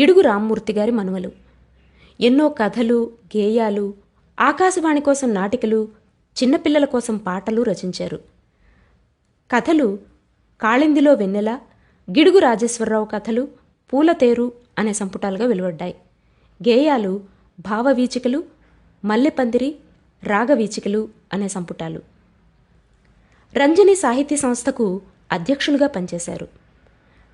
గిడుగు రామ్మూర్తి గారి మనుమలు. ఎన్నో కథలు గేయాలు ఆకాశవాణి కోసం నాటికలు చిన్నపిల్లల కోసం పాటలు రచించారు. కథలు కాళిందిలో వెన్నెల గిడుగు రాజేశ్వరరావు కథలు పూలతేరు అనే సంపుటాలుగా వెలువడ్డాయి. గేయాలు భావవీచికలు మల్లెపందిరి రాగవీచికలు అనే సంపుటాలు. రంజని సాహిత్య సంస్థకు అధ్యక్షులుగా పనిచేశారు.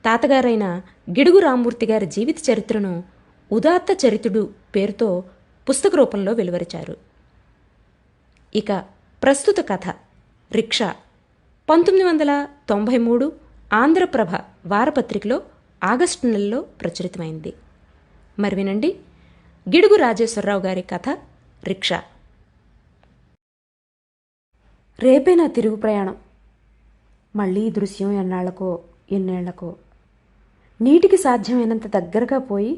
తాతగారైన గిడుగు రామ్మూర్తి గారి జీవిత చరిత్రను ఉదాత్త చరితుడు పేరుతో పుస్తక రూపంలో వెలువరిచారు. ఇక ప్రస్తుత కథ రిక్షా. పంతొమ్మిది వందల తొంభై మూడు ఆంధ్రప్రభ వారపత్రికలో ఆగస్టు నెలలో ప్రచురితమైంది. మరి వినండి గిడుగు రాజేశ్వరరావు గారి కథ రిక్షా. రేపే నా తిరుగు ప్రయాణం. మళ్ళీ దృశ్యం ఎన్నాళ్ళకో ఎన్నేళ్ళకో. నీటికి సాధ్యమైనంత దగ్గరగా పోయి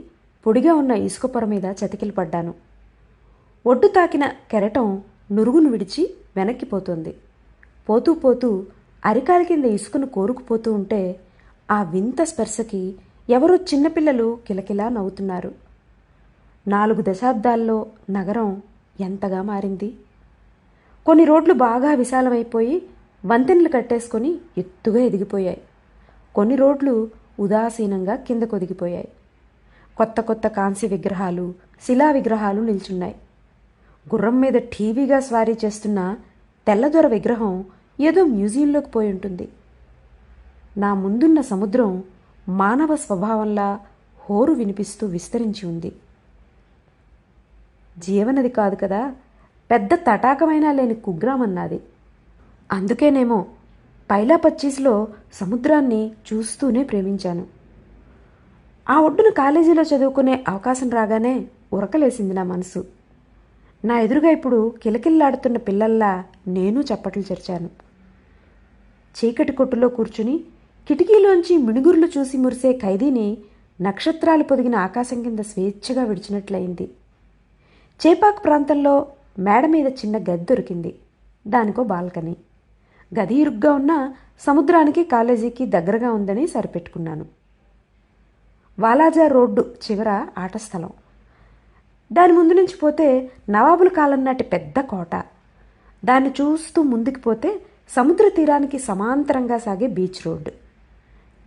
పొడిగా ఉన్న ఇసుక పొర మీద చతికిలు పడ్డాను. ఒడ్డు తాకిన కెరటం నురుగును విడిచి వెనక్కిపోతుంది పోతూ పోతూ అరికాల కింద ఇసుకను కోరుకుపోతూ ఉంటే ఆ వింత స్పర్శకి ఎవరో చిన్నపిల్లలు కిలకిలా నవ్వుతున్నారు. నాలుగు దశాబ్దాల్లో నగరం ఎంతగా మారింది? కొన్ని రోడ్లు బాగా విశాలమైపోయి వంతెనలు కట్టేసుకొని ఎత్తుగా ఎదిగిపోయాయి. కొన్ని రోడ్లు ఉదాసీనంగా కింద కొదిగిపోయాయి కొత్త కొత్త కాంస్య విగ్రహాలు శిలా విగ్రహాలు నిల్చున్నాయి. గుర్రం మీద టీవీగా స్వారీ చేస్తున్న తెల్లదొర విగ్రహం ఏదో మ్యూజియంలోకి పోయి ఉంటుంది. నా ముందున్న సముద్రం మానవ స్వభావంలా హోరు వినిపిస్తూ విస్తరించి ఉంది. జీవనది కాదు కదా పెద్ద తటాకమైనా లేని కుగ్రామన్నది అందుకేనేమో పైలా పచ్చీస్లో సముద్రాన్ని చూస్తూనే ప్రేమించాను. ఆ ఒడ్డున కాలేజీలో చదువుకునే అవకాశం రాగానే ఉరకలేసింది నా మనసు. నా ఎదురుగా ఇప్పుడు కిలకిల్లాడుతున్న పిల్లల్లా నేను చప్పట్లు చేర్చాను. చీకటి కొట్టులో కూర్చుని కిటికీలోంచి మిణుగురులు చూసి మురిసే ఖైదీని నక్షత్రాలు పొదిగిన ఆకాశం కింద స్వేచ్ఛగా విడిచినట్లయింది. చేపాక్ ప్రాంతంలో మేడ మీద చిన్న గది దొరికింది దానికో బాల్కనీ. గది ఇరుగ్గా ఉన్న సముద్రానికి కాలేజీకి దగ్గరగా ఉందని సరిపెట్టుకున్నాను. వాలాజా రోడ్డు చివర ఆట స్థలం. దాని ముందు నుంచి పోతే నవాబుల కాలం నాటి పెద్ద కోట. దాన్ని చూస్తూ ముందుకు పోతే సముద్ర తీరానికి సమాంతరంగా సాగే బీచ్ రోడ్డు.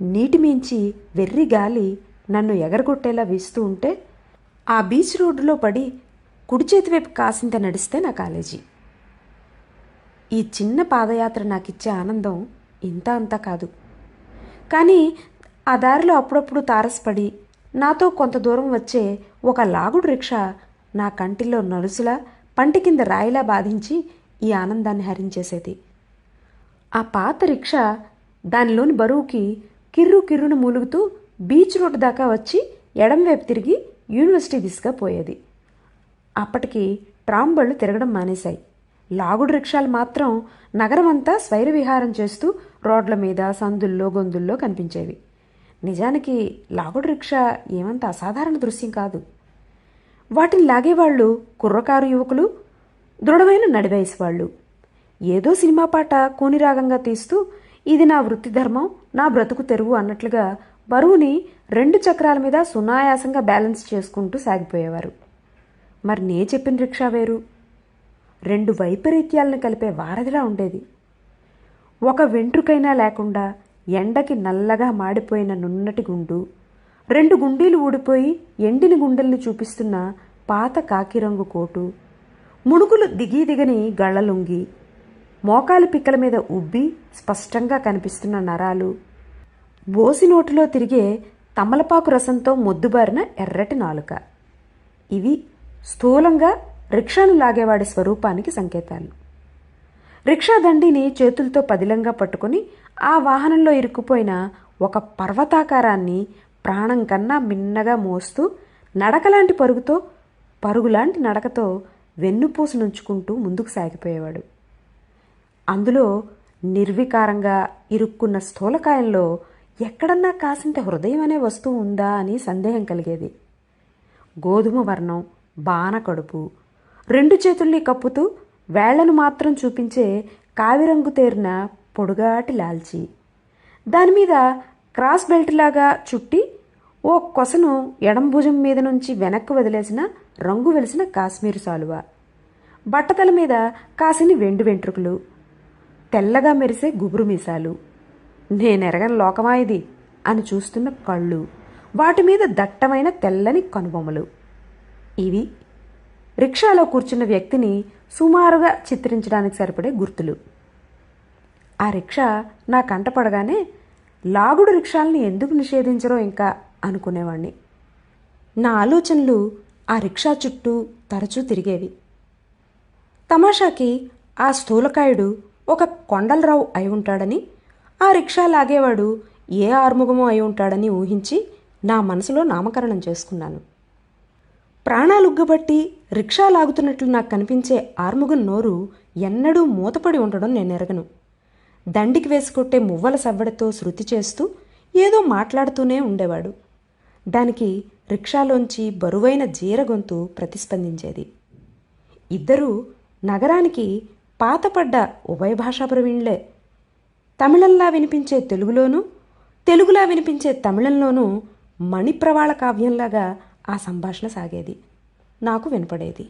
నీటి మించి వెర్రి గాలి నన్ను ఎగరగొట్టేలా వీస్తూ ఉంటే ఆ బీచ్ రోడ్డులో పడి కుడి చేతి వైపు కాసింత నడిస్తే నా కాలేజీ. ఈ చిన్న పాదయాత్ర నాకిచ్చే ఆనందం ఇంత అంతా కాదు. కానీ ఆ దారిలో అప్పుడప్పుడు తారసపడి నాతో కొంత దూరం వచ్చే ఒక లాగుడు రిక్షా నా కంటిలో నలుసులా పంటి కింద రాయిలా బాధించి ఈ ఆనందాన్ని హరించేసేది. ఆ పాత రిక్షా దానిలోని బరువుకి కిర్రు కిర్రును మూలుగుతూ బీచ్ రోడ్డు దాకా వచ్చి ఎడంవైపు తిరిగి యూనివర్సిటీ దిశగా పోయేది. అప్పటికి ట్రాంబళ్ళు తిరగడం మానేశాయి. లాగుడు రిక్షాలు మాత్రం నగరమంతా స్వైర విహారం చేస్తూ రోడ్ల మీద సందుల్లో గొంతుల్లో కనిపించేవి. నిజానికి లాగుడు రిక్షా ఏమంత అసాధారణ దృశ్యం కాదు. వాటిని లాగేవాళ్ళు కుర్రకారు యువకులు దృఢమైన నడివేసేవాళ్ళు ఏదో సినిమా పాట కూనిరాగంగా తీస్తూ ఇది నా వృత్తి ధర్మం నా బ్రతుకు తెరువు అన్నట్లుగా బరువుని రెండు చక్రాల మీద సునాయాసంగా బ్యాలెన్స్ చేసుకుంటూ సాగిపోయేవారు. మరి నే చెప్పిన రిక్షా వేరు? రెండు వైపరీత్యాలను కలిపే వారధిలా ఉండేది. ఒక వెంట్రుకైనా లేకుండా ఎండకి నల్లగా మాడిపోయిన నున్నటి గుండు రెండు గుండీలు ఊడిపోయి ఎండిన గుండెల్ని చూపిస్తున్న పాత కాకిరంగు కోటు ముణుకులు దిగి దిగని గళ్ళలుంగి మోకాలి పిక్కల మీద ఉబ్బి స్పష్టంగా కనిపిస్తున్న నరాలు బోసి నోటిలో తిరిగే తమలపాకు రసంతో మొద్దుబారిన ఎర్రటి నాలుక. ఇవి స్థూలంగా రిక్షాను లాగేవాడి స్వరూపానికి సంకేతాలు. రిక్షా దండిని చేతులతో పదిలంగా పట్టుకుని ఆ వాహనంలో ఇరుక్కుపోయిన ఒక పర్వతాకారాన్ని ప్రాణం కన్నా మిన్నగా మోస్తూ నడకలాంటి పరుగుతో పరుగులాంటి నడకతో వెన్నుపూసు నుంచుకుంటూ ముందుకు సాగిపోయేవాడు. అందులో నిర్వికారంగా ఇరుక్కున్న స్థూలకాయంలో ఎక్కడన్నా కాసింత హృదయం అనే వస్తువు ఉందా అని సందేహం కలిగేది. గోధుమ వర్ణం బాన కడుపు రెండు చేతుల్ని కప్పుతూ వేళ్ళను మాత్రం చూపించే కావిరంగు తేరిన పొడుగాటి లాల్చి. దానిమీద క్రాస్ బెల్ట్ లాగా చుట్టి ఓ కొసను ఎడం భుజం మీద నుంచి వెనక్కు వదిలేసిన రంగు వెలిసిన కాశ్మీరు సాలువ. బట్టతల మీద కాసిని వెండు వెంట్రుకలు. తెల్లగా మెరిసే గుబురు మీసాలు. నేనెరగని లోకమా ఇది? అని చూస్తున్న కళ్ళు. వాటి మీద దట్టమైన తెల్లని కనుబొమ్మలు. ఇవి రిక్షాలో కూర్చున్న వ్యక్తిని సుమారుగా చిత్రించడానికి సరిపడే గుర్తులు. ఆ రిక్షా నా కంట పడగానే లాగుడు రిక్షాలని ఎందుకు నిషేధించరో ఇంకా? అనుకునేవాణ్ణి. నా ఆలోచనలు ఆ రిక్షా చుట్టూ తరచూ తిరిగేవి. తమాషాకి ఆ స్థూలకాయుడు ఒక కొండలరావు అయి ఉంటాడని ఆ రిక్షా లాగేవాడు ఏ ఆర్ముగమో అయి ఉంటాడని ఊహించి నా మనసులో నామకరణం చేసుకున్నాను. ప్రాణాలుగ్గబట్టి రిక్షా లాగుతున్నట్లు నాకు కనిపించే ఆర్ముగం నోరు ఎన్నడూ మూతపడి ఉండడం నేను ఎరగను. దండికి వేసుకొట్టే మువ్వల సవ్వడితో శృతి చేస్తూ ఏదో మాట్లాడుతూనే ఉండేవాడు. దానికి రిక్షాలోంచి బరువైన జీర గొంతు ప్రతిస్పందించేది. ఇద్దరూ నగరానికి పాతపడ్డ ఉభయ భాషా ప్రవీణులే. తమిళంలా వినిపించే తెలుగులోనూ తెలుగులా వినిపించే తమిళంలోనూ మణిప్రవాళ కావ్యంలాగా ఆ సంభాషణ సాగేది. నాకు వినపడేది.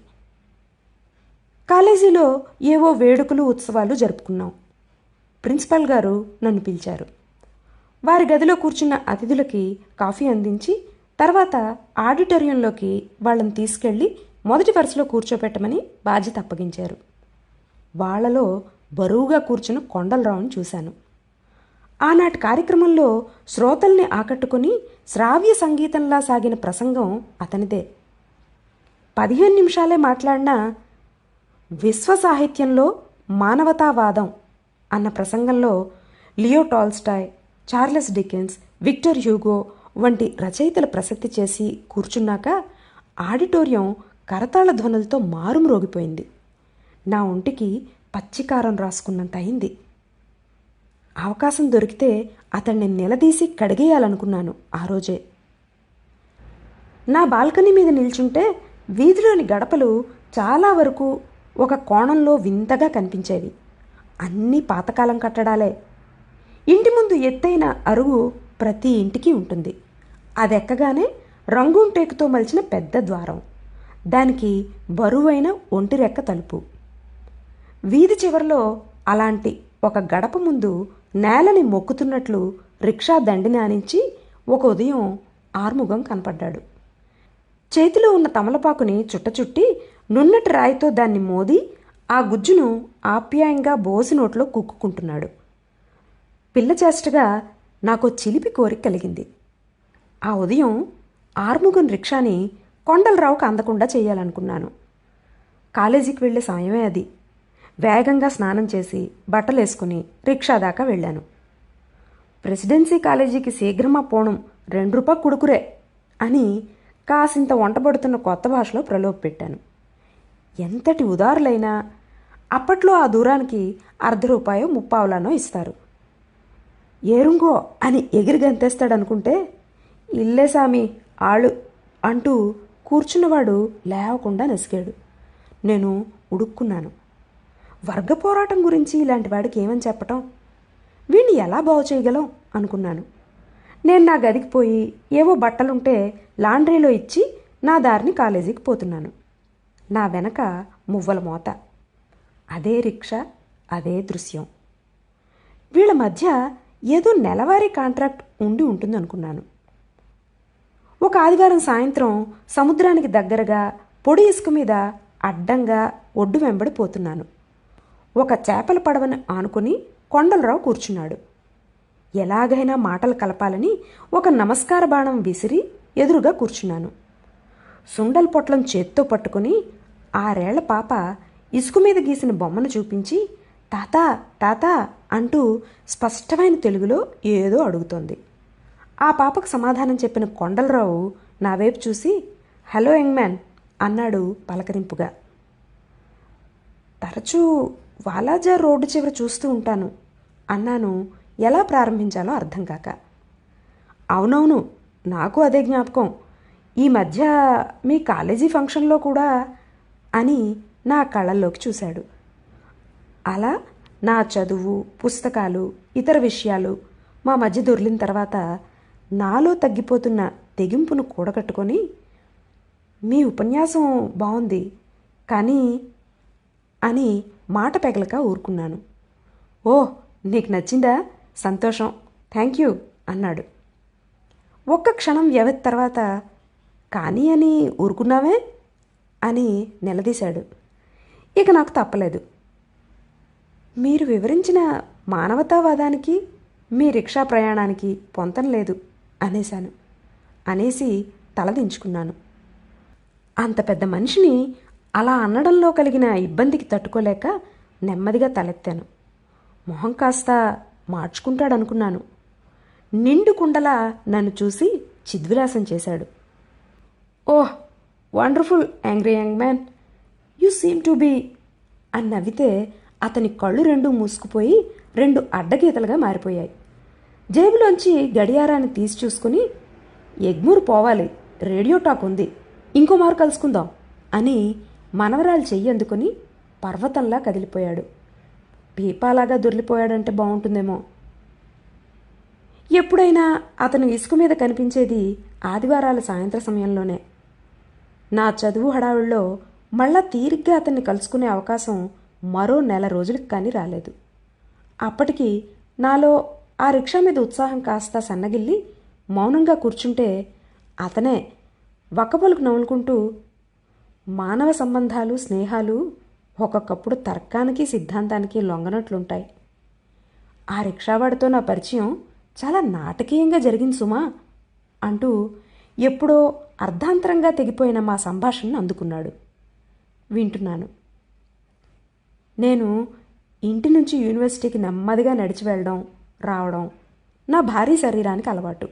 కాలేజీలో ఏవో వేడుకలు ఉత్సవాలు జరుపుకున్నాం. ప్రిన్సిపాల్ గారు నన్ను పిలిచారు. వారి గదిలో కూర్చున్న అతిథులకి కాఫీ అందించి తర్వాత ఆడిటోరియంలోకి వాళ్ళని తీసుకెళ్ళి మొదటి వరుసలో కూర్చోపెట్టమని బాధ్యత అప్పగించారు. వాళ్ళలో బరువుగా కూర్చున్న కొండలరావుని చూశాను. ఆనాటి కార్యక్రమంలో శ్రోతల్ని ఆకట్టుకొని శ్రావ్య సంగీతంలా సాగిన ప్రసంగం అతనిదే. పదిహేను నిమిషాలే మాట్లాడినా విశ్వ సాహిత్యంలో మానవతావాదం అన్న ప్రసంగంలో Leo Tolstoy Charles Dickens Victor Hugo వంటి రచయితల ప్రసక్తి చేసి కూర్చున్నాక ఆడిటోరియం కరతాళ ధ్వనులతో మారుమ్రోగిపోయింది. నా ఒంటికి పచ్చికారం రాసుకున్నంత అయింది. అవకాశం దొరికితే అతన్ని నిలదీసి కడిగేయాలనుకున్నాను ఆ రోజే. నా బాల్కనీ మీద నిల్చుంటే వీధిలోని గడపలు చాలా వరకు ఒక కోణంలో వింతగా కనిపించేవి. అన్నీ పాతకాలం కట్టడాలే. ఇంటి ముందు ఎత్తైన అరుగు ప్రతి ఇంటికి ఉంటుంది. అది ఎక్కగానే రంగుంటేకుతో మలిచిన పెద్ద ద్వారం. దానికి బరువైన ఒంటి రెక్క తలుపు. వీధి చివరిలో అలాంటి ఒక గడప ముందు నేలని మొక్కుతున్నట్లు రిక్షా దండిని ఆనించి ఒక ఉదయం ఆర్ముగం కనపడ్డాడు. చేతిలో ఉన్న తమలపాకుని చుట్టచుట్టి నున్నటి రాయితో దాన్ని మోది ఆ గుజ్జును ఆప్యాయంగా బోసి నోట్లో కుక్కుకుంటున్నాడు. పిల్ల చేష్టగా నాకు చిలిపి కోరిక కలిగింది. ఆ ఉదయం ఆర్ముగన్ రిక్షాని కొండలరావుకు అందకుండా చేయాలనుకున్నాను. కాలేజీకి వెళ్ళే సమయమే అది. వేగంగా స్నానం చేసి బట్టలు వేసుకుని రిక్షా దాకా వెళ్ళాను. ప్రెసిడెన్సీ కాలేజీకి శీఘ్రమా పోవడం రెండు రూపా కుడుకురే అని కాసింత వంటబడుతున్న కొత్త భాషలో ప్రలోభ పెట్టాను. ఎంతటి ఉదారులైనా అప్పట్లో ఆ దూరానికి అర్ధ రూపాయో ముప్పావులానో ఇస్తారు. ఏరుంగో అని ఎగిరి గంతేస్తాడనుకుంటే ఇల్లే సామి ఆళ్ళు అంటూ కూర్చున్నవాడు లేవకుండా నసిగాడు. నేను ఉడుక్కున్నాను. వర్గ పోరాటం గురించి ఇలాంటి వాడికి ఏమని చెప్పటం? వీణ్ణి ఎలా బాగు చేయగలం? అనుకున్నాను. నేను నా గదికి పోయి ఏవో బట్టలుంటే లాండ్రీలో ఇచ్చి నా దారిని కాలేజీకి పోతున్నాను. నా వెనక మువ్వల మోత. అదే రిక్షా అదే దృశ్యం. వీళ్ళ మధ్య ఏదో నెలవారీ కాంట్రాక్ట్ ఉండి ఉంటుందనుకున్నాను. ఒక ఆదివారం సాయంత్రం సముద్రానికి దగ్గరగా పొడి ఇసుక మీద అడ్డంగా ఒడ్డు వెంబడి పోతున్నాను. ఒక చేపల పడవను ఆనుకుని కొండలరావు కూర్చున్నాడు. ఎలాగైనా మాటలు కలపాలని ఒక నమస్కార బాణం విసిరి ఎదురుగా కూర్చున్నాను. సుండల్ పొట్లం చేత్తో పట్టుకుని ఆరేళ్ళ పాప ఇసుక మీద గీసిన బొమ్మను చూపించి తాత తాత అంటూ స్పష్టమైన తెలుగులో ఏదో అడుగుతోంది. ఆ పాపకు సమాధానం చెప్పిన కొండలరావు నా వైపు చూసి హలో యంగ్ మ్యాన్ అన్నాడు పలకరింపుగా. తరచూ వాలాజా రోడ్డు చివర చూస్తూ ఉంటాను. అన్నాను ఎలా ప్రారంభించాలో అర్థం కాక. అవునవును నాకు అదే జ్ఞాపకం. ఈ మధ్య మీ కాలేజీ ఫంక్షన్లో కూడా అని నా కళ్ళల్లోకి చూశాడు. అలా నా చదువు పుస్తకాలు ఇతర విషయాలు మా మధ్య దొరిలిన తర్వాత నాలో తగ్గిపోతున్న తెగింపును కూడగట్టుకొని మీ ఉపన్యాసం బాగుంది కానీ అని మాట పెగలక ఊరుకున్నాను. ఓ నీకు నచ్చిందా? సంతోషం. థ్యాంక్ యూ అన్నాడు. ఒక్క క్షణం వ్యవధి తర్వాత కానీ అని ఊరుకున్నావే? అని నిలదీశాడు. ఇక నాకు తప్పలేదు. మీరు వివరించిన మానవతావాదానికి మీ రిక్షా ప్రయాణానికి పొంతం లేదు అనేశాను. అనేసి తలదించుకున్నాను అంత పెద్ద మనిషిని అలా అనడంలో కలిగిన ఇబ్బందికి తట్టుకోలేక నెమ్మదిగా తలెత్తాను. మొహం కాస్త మార్చుకుంటాడనుకున్నాను. నిండు కుండలా నన్ను చూసి చిద్విలాసం చేశాడు. ఓహ్ wonderful angry young man. You seem to be అని నవ్వితే అతని కళ్ళు రెండు మూసుకుపోయి రెండు అడ్డగీతలుగా మారిపోయాయి. జేబులోంచి గడియారాన్ని తీసి చూసుకుని ఎగ్మూరు పోవాలి రేడియో టాక్ ఉంది ఇంకో మారు కలుసుకుందాం అని మనవరాలు చెయ్యి అందుకుని పర్వతంలా కదిలిపోయాడు. పీపాలాగా దొర్లిపోయాడంటే బాగుంటుందేమో ఎప్పుడైనా అతను ఇసుక మీద కనిపించేది ఆదివారాల సాయంత్ర సమయంలోనే. నా చదువు హడావుల్లో మళ్ళా తీరిగ్గా అతన్ని కలుసుకునే అవకాశం మరో నెల రోజులకు కానీ రాలేదు. అప్పటికి నాలో ఆ రిక్షా మీద ఉత్సాహం కాస్త సన్నగిల్లి మౌనంగా కూర్చుంటే అతనే వక్కపలుకు నవ్వులుకుంటూ మానవ సంబంధాలు స్నేహాలు ఒక్కొక్కప్పుడు తర్కానికి సిద్ధాంతానికి లొంగనట్లుంటాయి. ఆ రిక్షావాడితో నా పరిచయం చాలా నాటకీయంగా జరిగింది సుమా అంటూ ఎప్పుడో అర్ధాంతరంగా తెగిపోయిన మా సంభాషణను అందుకున్నాడు. వింటున్నాను. నేను ఇంటి నుంచి యూనివర్సిటీకి నెమ్మదిగా నడిచి వెళ్ళడం రావడం నా భారీ శరీరానికి అలవాటు.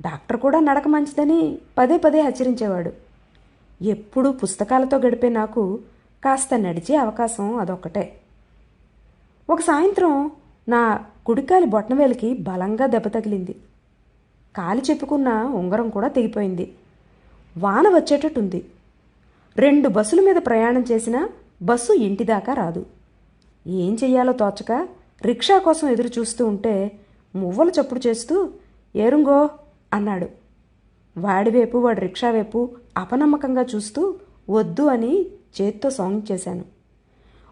డాక్టర్ కూడా నడక మంచిదని పదే పదే హెచ్చరించేవాడు. ఎప్పుడూ పుస్తకాలతో గడిపే నాకు కాస్త నడిచే అవకాశం అదొక్కటే. ఒక సాయంత్రం నా కుడికాలి బొట్టనవేలికి బలంగా దెబ్బ తగిలింది. కాలి చెప్పుకున్న ఉంగరం కూడా తెగిపోయింది. వాన వచ్చేటట్టుంది. రెండు బస్సుల మీద ప్రయాణం చేసినా బస్సు ఇంటిదాకా రాదు. ఏం చెయ్యాలో తోచక రిక్షా కోసం ఎదురు చూస్తూ ఉంటే మువ్వలు చప్పుడు చేస్తూ ఏరుంగో అన్నాడు. వాడివైపు వాడి రిక్షా వైపు అపనమ్మకంగా చూస్తూ వద్దు అని చేత్తో సాంగ్ చేశాను.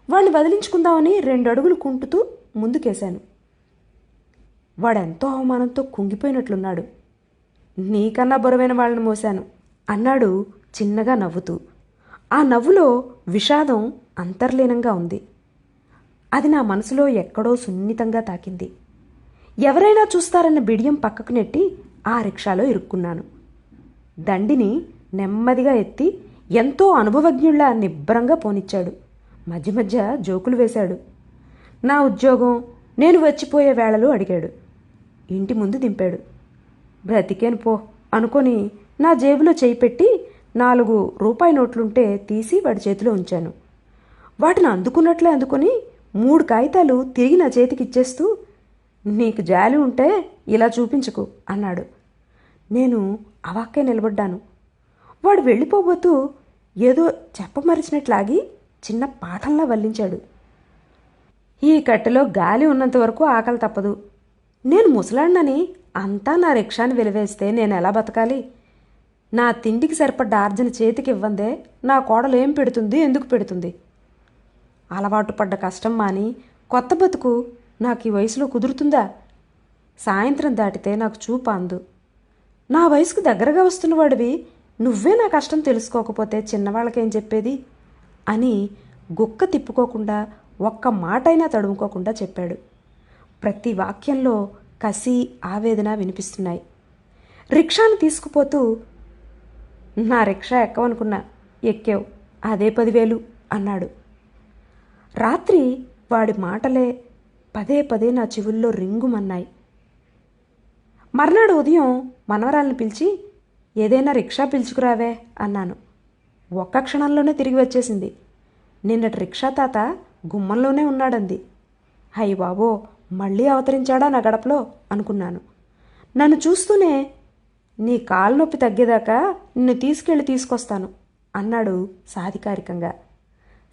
వాడిని వదిలించుకుందామని రెండు అడుగులు కుంటుతూ ముందుకేశాను. వాడెంతో అవమానంతో కుంగిపోయినట్లున్నాడు. నీకన్నా బరువైన వాళ్ళని మోశాను అన్నాడు చిన్నగా నవ్వుతూ. ఆ నవ్వులో విషాదం అంతర్లీనంగా ఉంది. అది నా మనసులో ఎక్కడో సున్నితంగా తాకింది. ఎవరైనా చూస్తారన్న బిడియం పక్కకు నెట్టి ఆ రిక్షాలో ఇరుక్కున్నాను. దండిని నెమ్మదిగా ఎత్తి ఎంతో అనుభవజ్ఞుళ్ళ నిబ్బరంగా పోనిచ్చాడు. మధ్య మధ్య జోకులు వేశాడు. నా ఉద్యోగం నేను వచ్చిపోయే వేళలు అడిగాడు. ఇంటి ముందు దింపాడు. బ్రతికేను పో అనుకొని నా జేబులో చేయి పెట్టి నాలుగు రూపాయి నోట్లుంటే తీసి వాడి చేతిలో ఉంచాను. వాటిని అందుకున్నట్లే అందుకొని మూడు కాగితాలు తిరిగి నా చేతికి ఇచ్చేస్తూ నీకు జాలి ఉంటే ఇలా చూపించకు అన్నాడు. నేను అవాక్కే నిలబడ్డాను. వాడు వెళ్ళిపోబోతూ ఏదో చెప్పమరిచినట్లాగి చిన్న పాఠంలా వల్లించాడు. ఈ కట్టెలో గాలి ఉన్నంత వరకు ఆకలి తప్పదు. నేను ముసలాడినని అంతా నా రిక్షాని వెలివేస్తే నేను ఎలా బతకాలి? నా తిండికి సరిపడ్డ ఆర్జన చేతికి ఇవ్వందే నా కోడలు ఏం పెడుతుంది ఎందుకు పెడుతుంది? అలవాటు పడ్డ కష్టం మాని కొత్త బతుకు నాకు ఈ వయసులో కుదురుతుందా? సాయంత్రం దాటితే నాకు చూపు అందు. నా వయసుకు దగ్గరగా వస్తున్నవాడివి. నువ్వే నా కష్టం తెలుసుకోకపోతే చిన్నవాళ్ళకేం చెప్పేది? అని గుక్క తిప్పుకోకుండా ఒక్క మాటైనా తడుముకోకుండా చెప్పాడు. ప్రతి వాక్యంలో కసి ఆవేదన వినిపిస్తున్నాయి. రిక్షాను తీసుకుపోతూ నా రిక్షా ఎక్కవనుకున్నా ఎక్కావు. అదే పదివేలు అన్నాడు. రాత్రి వాడి మాటలే పదే పదే నా చెవుల్లో రింగుమన్నాయి. మర్నాడు ఉదయం మనవరాల్ని పిలిచి ఏదైనా రిక్షా పిలుచుకురావే అన్నాను. ఒక్క క్షణంలోనే తిరిగి వచ్చేసింది. నిన్నటి రిక్షా తాత గుమ్మంలోనే ఉన్నాడంది. హై బాబో మళ్ళీ అవతరించాడా నా గడపలో? అనుకున్నాను. నన్ను చూస్తూనే నీ కాలు నొప్పి తగ్గేదాకా నిన్ను తీసుకెళ్ళి తీసుకొస్తాను అన్నాడు సాధికారికంగా.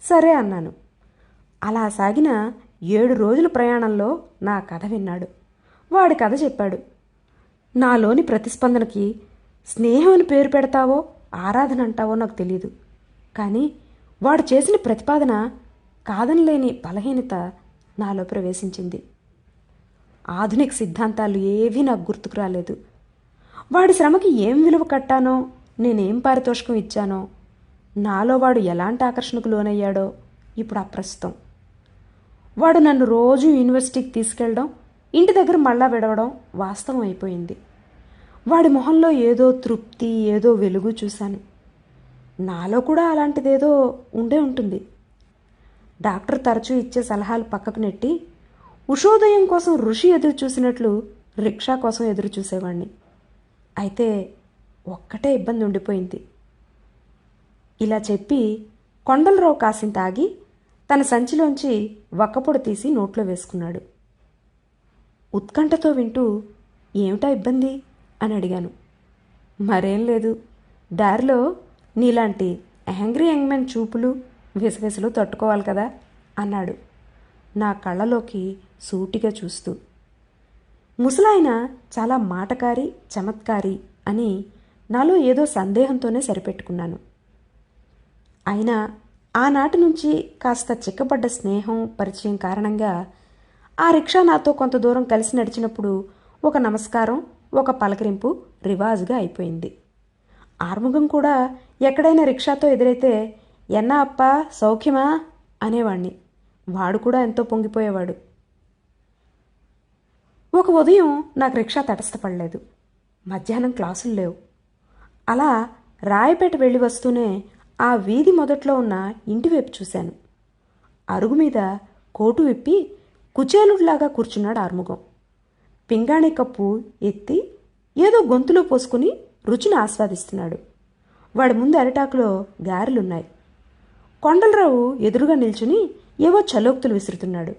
సరే అన్నాను. అలా సాగిన ఏడు రోజుల ప్రయాణంలో నా కథ విన్నాడు. వాడి కథ చెప్పాడు. నాలోని ప్రతిస్పందనకి స్నేహం అని పేరు పెడతావో ఆరాధన అంటావో నాకు తెలియదు కానీ వాడు చేసిన ప్రతిపాదన కాదనలేని బలహీనత నాలో ప్రవేశించింది. ఆధునిక సిద్ధాంతాలు ఏవీ నాకు గుర్తుకు రాలేదు. వాడి శ్రమకి ఏం విలువ కట్టానో నేనేం పారితోషికం ఇచ్చానో నాలో వాడు ఎలాంటి ఆకర్షణకు లోనయ్యాడో ఇప్పుడు అప్రస్తుతం. వాడు నన్ను రోజు యూనివర్సిటీకి తీసుకెళ్ళడం ఇంటి దగ్గర మళ్ళా విడవడం వాస్తవం అయిపోయింది. వాడి మొహంలో ఏదో తృప్తి ఏదో వెలుగు చూశాను. నాలో కూడా అలాంటిదేదో ఉండే ఉంటుంది. డాక్టర్ తరచూ ఇచ్చే సలహాలు పక్కకు నెట్టి ఉషోదయం కోసం ఋషి ఎదురు చూసినట్లు రిక్షా కోసం ఎదురు చూసేవాడిని అయితే ఒక్కటే ఇబ్బంది ఉండిపోయింది. ఇలా చెప్పి కొండలరావు కాసింత ఆగి తన సంచిలోంచి వక్కపొడి తీసి నోట్లో వేసుకున్నాడు. ఉత్కంఠతో వింటూ ఏమిటా ఇబ్బంది? అని అడిగాను. మరేం లేదు. దారిలో నీలాంటి యాంగ్రీ యంగ్మెన్ చూపులు విసవిసలు తట్టుకోవాలి కదా? అన్నాడు నా కళ్ళలోకి సూటిగా చూస్తూ. ముసలాయన చాలా మాటకారి చమత్కారి అని నాలో ఏదో సందేహంతోనే సరిపెట్టుకున్నాను. అయినా ఆనాటి నుంచి కాస్త చిక్కబడ్డ స్నేహం పరిచయం కారణంగా ఆ రిక్షా నాతో కొంత దూరం కలిసి నడిచినప్పుడు ఒక నమస్కారం ఒక పలకరింపు రివాజుగా అయిపోయింది. ఆర్ముఖం కూడా ఎక్కడైనా రిక్షాతో ఎదురైతే ఎన్నా అప్ప సౌఖ్యమా? అనేవాణ్ణి. వాడు కూడా ఎంతో పొంగిపోయేవాడు. ఒక ఉదయం నాకు రిక్షా తటస్థపడలేదు. మధ్యాహ్నం క్లాసులు లేవు. అలా రాయపేట వెళ్ళి వస్తూనే ఆ వీధి మొదట్లో ఉన్న ఇంటి వైపు చూశాను. అరుగు మీద కోటు విప్పి కుచేలుడిలాగా కూర్చున్నాడు ఆర్ముగం. పింగాణి కప్పు ఎత్తి ఏదో గొంతులో పోసుకుని రుచిని ఆస్వాదిస్తున్నాడు. వాడి ముందు అరిటాకులో గారెలున్నాయి. కొండలరావు ఎదురుగా నిల్చుని ఏవో చలోక్తులు విసురుతున్నాడు.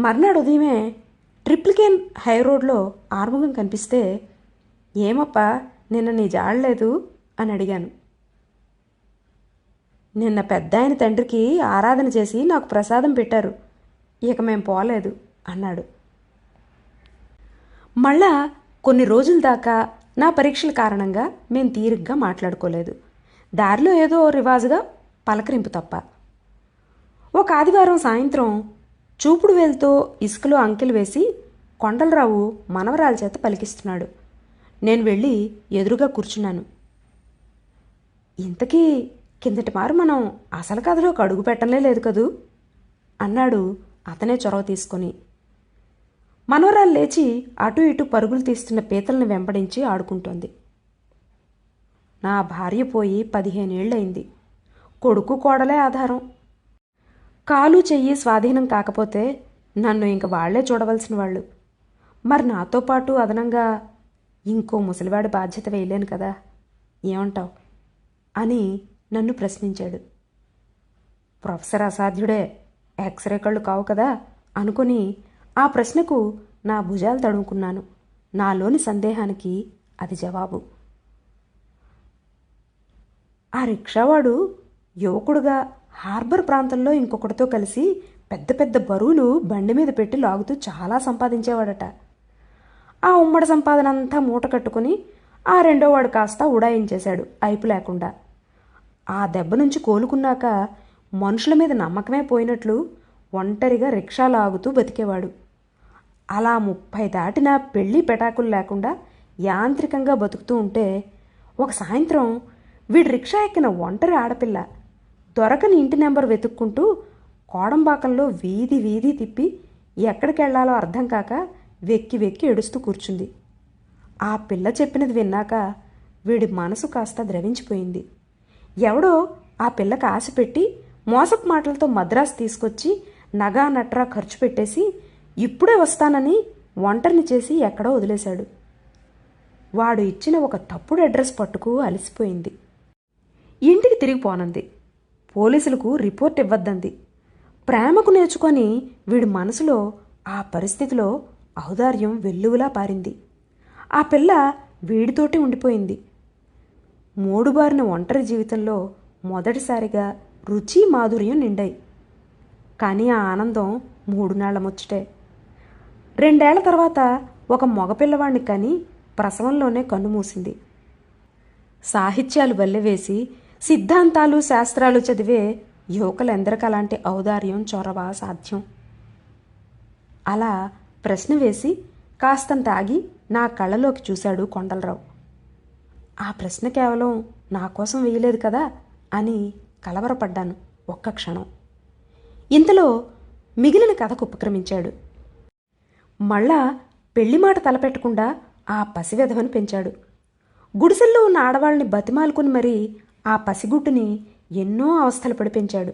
మర్నాడు ఉదయమే ట్రిప్లికేన్ హై రోడ్లో ఆర్ముగం కనిపిస్తే ఏమప్పా నిన్న నీ జాడలేదు అని అడిగాను. నిన్న పెద్ద ఆయన తండ్రికి ఆరాధన చేసి నాకు ప్రసాదం పెట్టారు. ఇక మేం పోలేదు అన్నాడు. మళ్ళా కొన్ని రోజుల దాకా నా పరీక్షల కారణంగా మేం తీరిగ్గా మాట్లాడుకోలేదు. దారిలో ఏదో రివాజుగా పలకరింపు తప్ప. ఒక ఆదివారం సాయంత్రం చూపుడు వేలుతో ఇసుకలో అంకెలు వేసి కొండలరావు మనవరాల చేత పలికిస్తున్నాడు. నేను వెళ్ళి ఎదురుగా కూర్చున్నాను. ఇంతకీ కిందటి మారు మనం అసలు కథలోకి అడుగు పెట్టలే లేదు కదూ అన్నాడు అతనే చొరవ తీసుకొని మనవరాలు లేచి అటు ఇటు పరుగులు తీస్తున్న పీతల్ని వెంబడించి ఆడుకుంటోంది. నా భార్య పోయి పదిహేనేళ్ళయింది. కొడుకు కోడలే ఆధారం. కాలు చెయ్యి స్వాధీనం కాకపోతే నన్ను ఇంక వాళ్ళే చూడవలసిన వాళ్ళు. మరి నాతో పాటు అదనంగా ఇంకో ముసలివాడి బాధ్యత వేయలేను కదా ఏమంటావు? అని నన్ను ప్రశ్నించాడు. ప్రొఫెసర్ అసాధ్యుడే. ఎక్స్రే కళ్ళు కావు కదా? అనుకుని ఆ ప్రశ్నకు నా భుజాలు తడుముకున్నాను. నాలోని సందేహానికి అది జవాబు. ఆ రిక్షావాడు యువకుడుగా హార్బర్ ప్రాంతంలో ఇంకొకటితో కలిసి పెద్ద పెద్ద బరువులు బండి మీద పెట్టి లాగుతూ చాలా సంపాదించేవాడట. ఆ ఉమ్మడి సంపాదన అంతా మూట కట్టుకుని ఆ రెండో వాడు కాస్త ఉడాయించేశాడు. అయిపు లేకుండా. ఆ దెబ్బ నుంచి కోలుకున్నాక మనుషుల మీద నమ్మకమే పోయినట్లు ఒంటరిగా రిక్షా లాగుతూ బతికేవాడు. అలా ముప్పై దాటిన పెళ్ళి పెటాకులు లేకుండా యాంత్రికంగా బతుకుతూ ఉంటే ఒక సాయంత్రం వీడు రిక్షా ఎక్కిన ఒంటరి ఆడపిల్ల దొరకని ఇంటి నెంబర్ వెతుక్కుంటూ కోడంబాకంలో వీధి వీధి తిప్పి ఎక్కడికెళ్ళాలో అర్థం కాక వెక్కి వెక్కి ఏడుస్తూ కూర్చుంది. ఆ పిల్ల చెప్పినది విన్నాక వీడి మనసు కాస్త ద్రవించిపోయింది. ఎవడో ఆ పిల్లకి ఆశ పెట్టి మోసపు మాటలతో మద్రాసు తీసుకొచ్చి నగా నట్రా ఖర్చు పెట్టేసి ఇప్పుడే వస్తానని ఒంటరిని చేసి ఎక్కడో వదిలేశాడు. వాడు ఇచ్చిన ఒక తప్పుడు అడ్రస్ పట్టుకు అలసిపోయింది. ఇంటికి తిరిగి పోనంది. పోలీసులకు రిపోర్ట్ ఇవ్వద్దంది. ప్రేమకు నేర్చుకొని వీడి మనసులో ఆ పరిస్థితిలో ఔదార్యం వెల్లువలా పారింది. ఆ పిల్ల వీడితోటి ఉండిపోయింది. మూడుబారిన ఒంటరి జీవితంలో మొదటిసారిగా రుచి మాధుర్యం నిండాయి. కానీ ఆ ఆనందం మూడు నాళ్ళ ముచ్చటే. రెండేళ్ళ తర్వాత ఒక మగపిల్లవాణ్ణి కని ప్రసవంలోనే కన్నుమూసింది సాహిత్యాలు వల్లెవేసి సిద్ధాంతాలు శాస్త్రాలు చదివే యువకులెందరికి అలాంటి ఔదార్యం చొరవ సాధ్యం. అలా ప్రశ్న వేసి కాస్తంత ఆగి నా కళ్ళలోకి చూశాడు కొండలరావు. ఆ ప్రశ్న కేవలం నా కోసం వేయలేదు కదా అని కలవరపడ్డాను ఒక్క క్షణం. ఇంతలో మిగిలిన కథకు ఉపక్రమించాడు. మళ్ళా పెళ్ళి మాట తలపెట్టకుండా ఆ పసివెధవని పెంచాడు. గుడిసెల్లో ఉన్న ఆడవాళ్ళని బతిమాలుకుని మరీ ఆ పసిగుడ్డుని ఎన్నో అవస్థలు పడి పెంచాడు.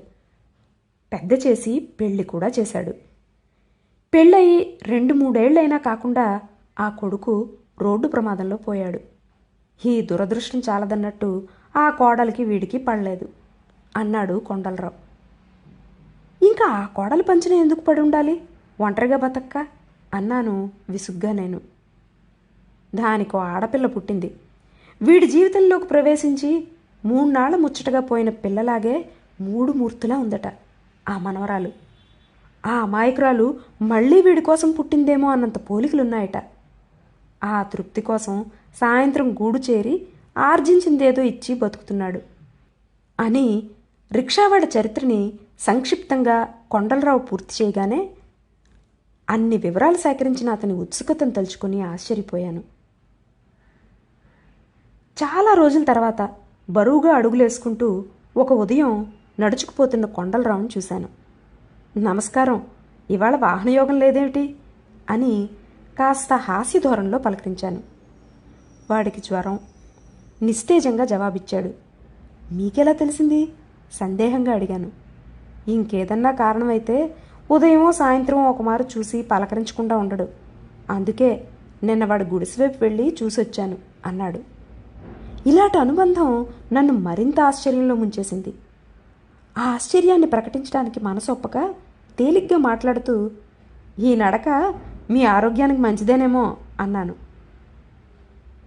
పెద్ద చేసి పెళ్ళి కూడా చేశాడు. పెళ్ళయి రెండు మూడేళ్ళైనా కాకుండా ఆ కొడుకు రోడ్డు ప్రమాదంలో పోయాడు. ఈ దురదృష్టం చాలదన్నట్టు ఆ కోడలికి వీడికి పడలేదు. అన్నాడు కొండలరావు. ఇంకా ఆ కోడలు పంచన ఎందుకు పడి ఉండాలి? ఒంటరిగా బతక్క? అన్నాను విసుగ్గా నేను. దానికో ఆడపిల్ల పుట్టింది. వీడి జీవితంలోకి ప్రవేశించి మూడునాళ్ళ ముచ్చటగా పోయిన పిల్లలాగే మూడు మూర్తులా ఉందట ఆ మనవరాలు. ఆ అమాయకురాలు మళ్ళీ వీడి కోసం పుట్టిందేమో అన్నంత పోలికలున్నాయట. ఆ తృప్తి కోసం సాయంత్రం గూడు చేరి ఆర్జించిందేదో ఇచ్చి బతుకుతున్నాడు అని రిక్షావాడ చరిత్రని సంక్షిప్తంగా కొండలరావు పూర్తి చేయగానే అన్ని వివరాలు సేకరించిన అతని ఉత్సుకతను తలుచుకుని ఆశ్చర్యపోయాను. చాలా రోజుల తర్వాత బరువుగా అడుగులేసుకుంటూ ఒక ఉదయం నడుచుకుపోతున్న కొండలరావును చూశాను. నమస్కారం ఇవాళ వాహనయోగం లేదేమిటి? అని కాస్త హాస్య ధోరణిలో పలకరించాను. వాడికి జ్వరం నిస్తేజంగా జవాబిచ్చాడు. మీకెలా తెలిసింది? సందేహంగా అడిగాను. ఇంకేదన్నా కారణమైతే ఉదయమో సాయంత్రం ఒకమారు చూసి పలకరించకుండా ఉండడు. అందుకే నిన్న వాడు గుడిసె వైపు వెళ్ళి చూసొచ్చాను అన్నాడు. ఇలాంటి అనుబంధం నన్ను మరింత ఆశ్చర్యంలో ముంచేసింది. ఆ ఆశ్చర్యాన్ని ప్రకటించడానికి మనసొప్పక తేలిగ్గా మాట్లాడుతూ ఈ నడక మీ ఆరోగ్యానికి మంచిదేనేమో అన్నాను.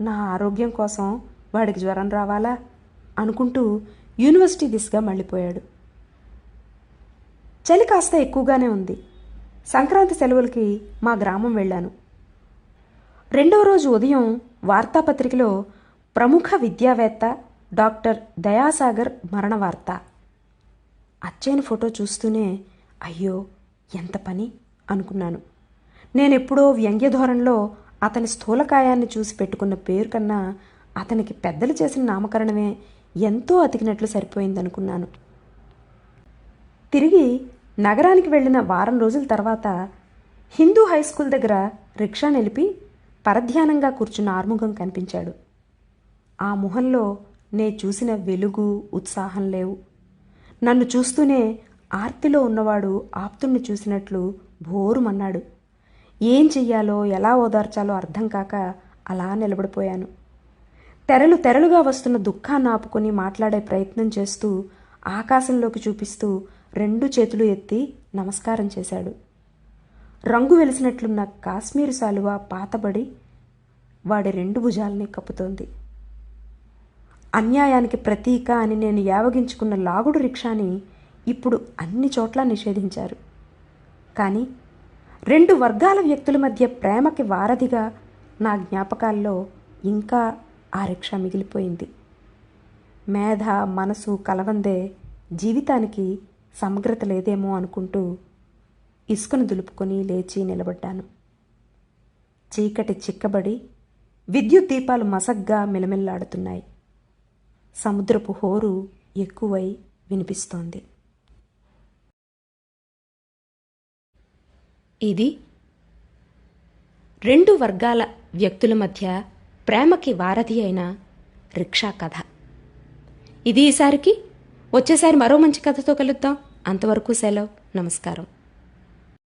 నా ఆరోగ్యం కోసం వాడికి జ్వరం రావాలా? అనుకుంటూ యూనివర్సిటీ దిశగా మళ్ళీపోయాడు. చలి కాస్త ఎక్కువగానే ఉంది. సంక్రాంతి సెలవులకి మా గ్రామం వెళ్ళాను. రెండవ రోజు ఉదయం వార్తాపత్రికలో ప్రముఖ విద్యావేత్త డాక్టర్ దయాసాగర్ మరణ వార్త అచ్చైన ఫోటో చూస్తూనే అయ్యో ఎంత పని అనుకున్నాను. నేనెప్పుడో వ్యంగ్య ధోరణిలో అతని స్థూలకాయాన్ని చూసి పెట్టుకున్న పేరు కన్నా అతనికి పెద్దలు చేసిన నామకరణమే ఎంతో అతికినట్లు సరిపోయిందనుకున్నాను. తిరిగి నగరానికి వెళ్ళిన వారం రోజుల తర్వాత హిందూ హై స్కూల్ దగ్గర రిక్షా నిలిపి పరధ్యానంగా కూర్చున్న ఆర్ముఖం కనిపించాడు. ఆ ముఖంలో నే చూసిన వెలుగు ఉత్సాహం లేవు. నన్ను చూస్తూనే ఆర్తిలో ఉన్నవాడు ఆప్తుణ్ణి చూసినట్లు భోరుమన్నాడు ఏం చెయ్యాలో ఎలా ఓదార్చాలో అర్థం కాక అలా నిలబడిపోయాను. తెరలు తెరలుగా వస్తున్న దుఃఖాన్ని ఆపుకొని మాట్లాడే ప్రయత్నం చేస్తూ ఆకాశంలోకి చూపిస్తూ రెండు చేతులు ఎత్తి నమస్కారం చేశాడు. రంగు వెలిసినట్లున్న కాశ్మీరు శాలువ పాతబడి వాడి రెండు భుజాల్ని కప్పుతోంది. అన్యాయానికి ప్రతీక అని నేను యావగించుకున్న లాగుడు రిక్షాని ఇప్పుడు అన్ని చోట్ల నిషేధించారు. కానీ రెండు వర్గాల వ్యక్తుల మధ్య ప్రేమకి వారధిగా నా జ్ఞాపకాల్లో ఇంకా ఆ రిక్షా మిగిలిపోయింది. మేధ మనసు కలవందే జీవితానికి సమగ్రత లేదేమో అనుకుంటూ ఇసుకను దులుపుకొని లేచి నిలబడ్డాను. చీకటి చిక్కబడి విద్యుత్ దీపాలు మసగ్గా మిలమిల్లాడుతున్నాయి. సముద్రపు హోరు ఎక్కువై వినిపిస్తోంది. ఇది రెండు వర్గాల వ్యక్తుల మధ్య ప్రేమకి వారధి అయిన రిక్షా కథ. ఇది ఈసారికి. వచ్చేసారి మరో మంచి కథతో కలుద్దాం. అంతవరకు సెలవు. నమస్కారం.